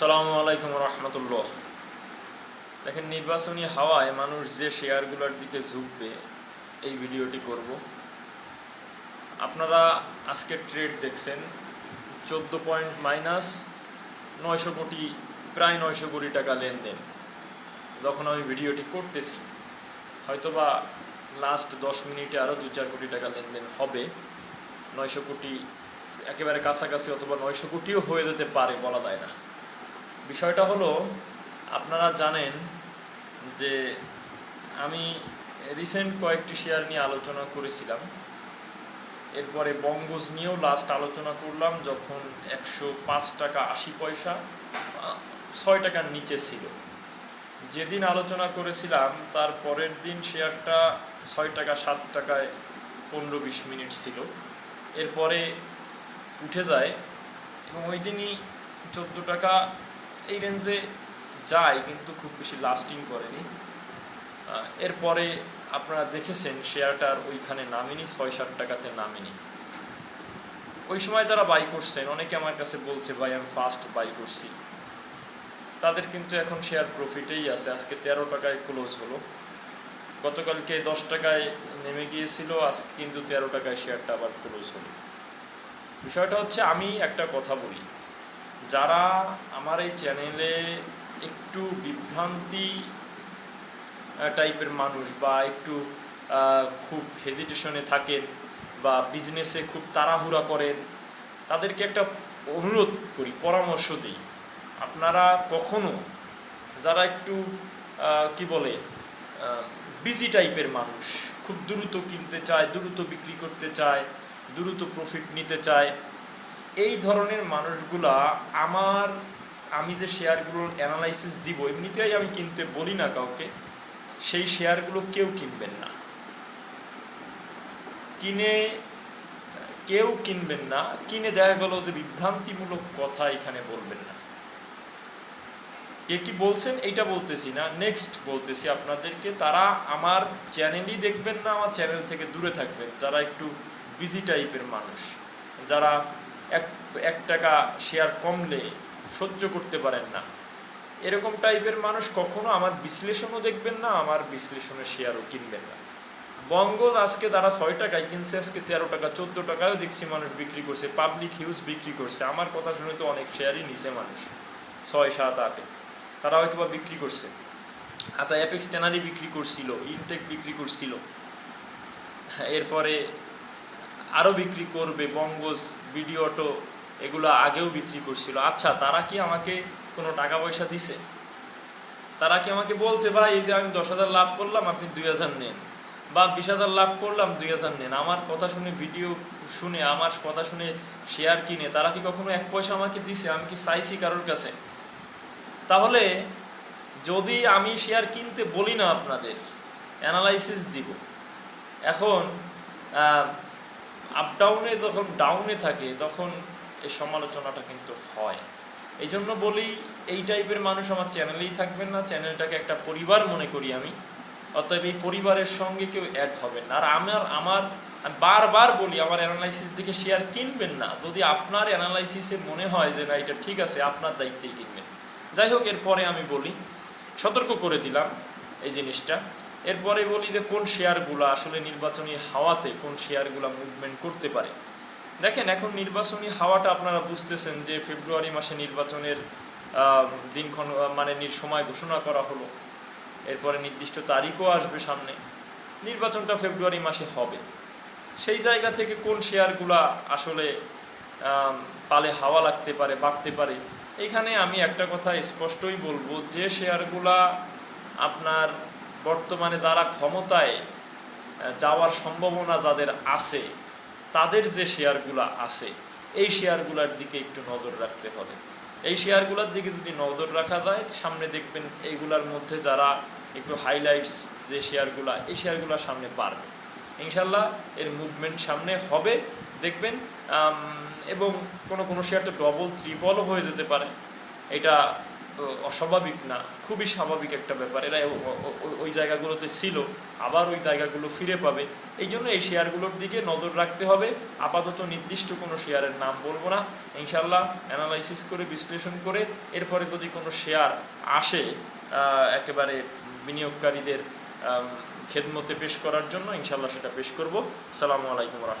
সালামু আলাইকুম রহমতুল্লাহ। দেখেন, নির্বাচনী হাওয়ায় মানুষ যে শেয়ারগুলোর দিকে ঝুঁকবে, এই ভিডিওটি করব। আপনারা আজকে ট্রেড দেখছেন, চোদ্দ পয়েন্ট মাইনাস নয়শো কোটি, প্রায় নয়শো কোটি টাকা লেনদেন। যখন আমি ভিডিওটি করতেছি, হয়তোবা লাস্ট দশ মিনিটে আরও দু চার কোটি টাকা লেনদেন হবে। নয়শো কোটি, একেবারে কাছাকাছি অথবা নয়শো কোটিও হয়ে যেতে পারে বলা যায় না। বিষয়টা হলো, আপনারা জানেন যে আমি রিসেন্ট কয়েকটি শেয়ার নিয়ে আলোচনা করেছিলাম। এরপরে বঙ্গজ নিয়েও লাস্ট আলোচনা করলাম যখন একশো পাঁচ টাকা আশি পয়সা ছয় টাকার নিচে ছিল। যেদিন আলোচনা করেছিলাম, তার পরের দিন শেয়ারটা ছয় টাকা সাত টাকায় পনেরো বিশ মিনিট ছিল। এরপরে উঠে যায় এবং ওই দিনই চোদ্দ টাকা এই রেঞ্জে যায় কিন্তু খুব বেশি লাস্টিং করেনি। এরপরে আপনারা দেখেছেন শেয়ারটার ওইখানে নামেনি ছয় সাত টাকাতে নামেনি। ওই সময় যারা বাই করছেন, অনেকে আমার কাছে বলছে, ভাই, আমি ফার্স্ট বাই করছি। তাদের কিন্তু এখন শেয়ার প্রফিটেই আছে। আজকে তেরো টাকায় ক্লোজ হলো। গতকালকে দশ টাকায় নেমে গিয়েছিল, আজকে কিন্তু তেরো টাকায় শেয়ারটা আবার ক্লোজ হলো। বিষয়টা হচ্ছে, আমি একটা কথা বলি। যারা আমার এই চ্যানেলে একটু বিভ্রান্তি টাইপের মানুষ বা একটু খুব হেজিটেশনে থাকেন বা বিজনেসে খুব তাড়াহুড়া করেন, তাদেরকে একটা অনুরোধ করি, পরামর্শ দিই। আপনারা কখনো যারা একটু কি বলে বিজি টাইপের মানুষ, খুব দ্রুত কিনতে চায়, দ্রুত বিক্রি করতে চায়, দ্রুত প্রফিট নিতে চায় এই ধরনের মানুষগুলা আমার, আমি যে শেয়ারগুলোর অ্যানালাইসিস দিব, এমনিতেই আমি কিনতে বলি না কাউকে, সেই শেয়ারগুলো কেউ কিনবেন না। কিনে, কেউ কিনবেন না। কিনে দেখা গেল যে বিভ্রান্তিমূলক কথা এখানে বলবেন না। কে কি বলছেন এইটা বলতেছি না। নেক্সট বলতেছি আপনাদেরকে, তারা আমার চ্যানেলই দেখবেন না, আমার চ্যানেল থেকে দূরে থাকবেন। যারা একটু বিজি টাইপের মানুষ, যারা এক এক টাকা শেয়ার কমলে সহ্য করতে পারেন না। এরকম টাইপের মানুষ কখনো আমার বিশ্লেষণও দেখবেন না, আমার বিশ্লেষণের শেয়ারও কিনবেন না। বঙ্গজ আজকে তারা ছয় টাকায় কিনছে, আজকে তেরো টাকা, চোদ্দ টাকায়ও দেখছি মানুষ বিক্রি করছে পাবলিক হিউজ বিক্রি করছে। আমার কথা শুনে তো অনেক শেয়ারই নিছে মানুষ, ছয়, সাত, আটে তারা হয়তো বা বিক্রি করছে। আচ্ছা অ্যাপেক্স টেনারি বিক্রি করছিল ইনটেক বিক্রি করছিল। এরপরে আরও বিক্রি করবে বঙ্গজ ভিডিওটো এগুলো আগেও বিক্রি করছিল। আচ্ছা তারা কি আমাকে কোনো টাকা পয়সা দিছে? তারা কি আমাকে বলছে, ভাই, এই যে আমি দশ হাজার লাভ করলাম, আপনি দুই হাজার নেন। বা, বিশ হাজার লাভ করলাম, দুই হাজার নেন। আমার কথা শুনে, ভিডিও শুনে, আমার কথা শুনে শেয়ার কিনে, তারা কি কখনো এক পয়সা আমাকে দিছে? আমি কি চাইছি কারোর কাছে? তাহলে, যদি আমি শেয়ার কিনতে বলি না আপনাদের অ্যানালাইসিস দিব। এখন আপ ডাউনে যখন ডাউনে থাকে, তখন এই সমালোচনাটা কিন্তু হয়। এই জন্য বলি, এই টাইপের মানুষ আমার চ্যানেলেই থাকবেন না চ্যানেলটাকে একটা পরিবার মনে করি আমি। অতএব এই পরিবারের সঙ্গে কেউ অ্যাড হবেন না। আর আমার আমার, আমি বারবার বলি, আমার অ্যানালাইসিস দেখে শেয়ার কিনবেন না। যদি আপনার অ্যানালাইসিসে মনে হয় যে না, এটা ঠিক আছে, আপনার দায়িত্বেই কিনবেন। যাই হোক, এরপরে আমি বলি, সতর্ক করে দিলাম এই জিনিসটা। এরপরে বলি যে কোন শেয়ারগুলো আসলে নির্বাচনী হাওয়াতে কোন শেয়ারগুলো মুভমেন্ট করতে পারে। দেখেন, এখন নির্বাচনী হাওয়াটা আপনারা বুঝতেছেন যে ফেব্রুয়ারি মাসে নির্বাচনের দিনক্ষণ মানে সময় ঘোষণা করা হলো। এরপরে নির্দিষ্ট তারিখও আসবে সামনে। নির্বাচনটা ফেব্রুয়ারি মাসে হবে। সেই জায়গা থেকে কোন শেয়ারগুলা আসলে পালে হাওয়া লাগতে পারে, বাড়তে পারে এইখানে আমি একটা কথা স্পষ্টই বলব যে শেয়ারগুলা আপনার বর্তমানে যারা ক্ষমতায় যাওয়ার সম্ভাবনা যাদের আছে, তাদের যে শেয়ারগুলা আছে, এই শেয়ারগুলোর দিকে একটু নজর রাখতে হবে। এই শেয়ারগুলোর দিকে যদি নজর রাখা যায়, সামনে দেখবেন এইগুলার মধ্যে যারা একটু হাইলাইটস যে শেয়ারগুলা, এই শেয়ারগুলো সামনে পারবে ইনশাল্লাহ এর মুভমেন্ট সামনে হবে। দেখবেন এবং কোনো কোনো শেয়ার তো ডবল ত্রিপলও হয়ে যেতে পারে। এটা অস্বাভাবিক না, খুবই স্বাভাবিক একটা ব্যাপার। এরা ওই জায়গাগুলোতে ছিল, আবার ওই জায়গাগুলো ফিরে পাবে। এই জন্য এই শেয়ারগুলোর দিকে নজর রাখতে হবে। আপাতত নির্দিষ্ট কোনো শেয়ারের নাম বলব না। ইনশাল্লাহ অ্যানালাইসিস করে, বিশ্লেষণ করে, এরপরে যদি কোনো শেয়ার আসে একেবারে বিনিয়োগকারীদের খেদমতে পেশ করার জন্য ইনশাল্লাহ সেটা পেশ করব। সালামু আলাইকুম রহমান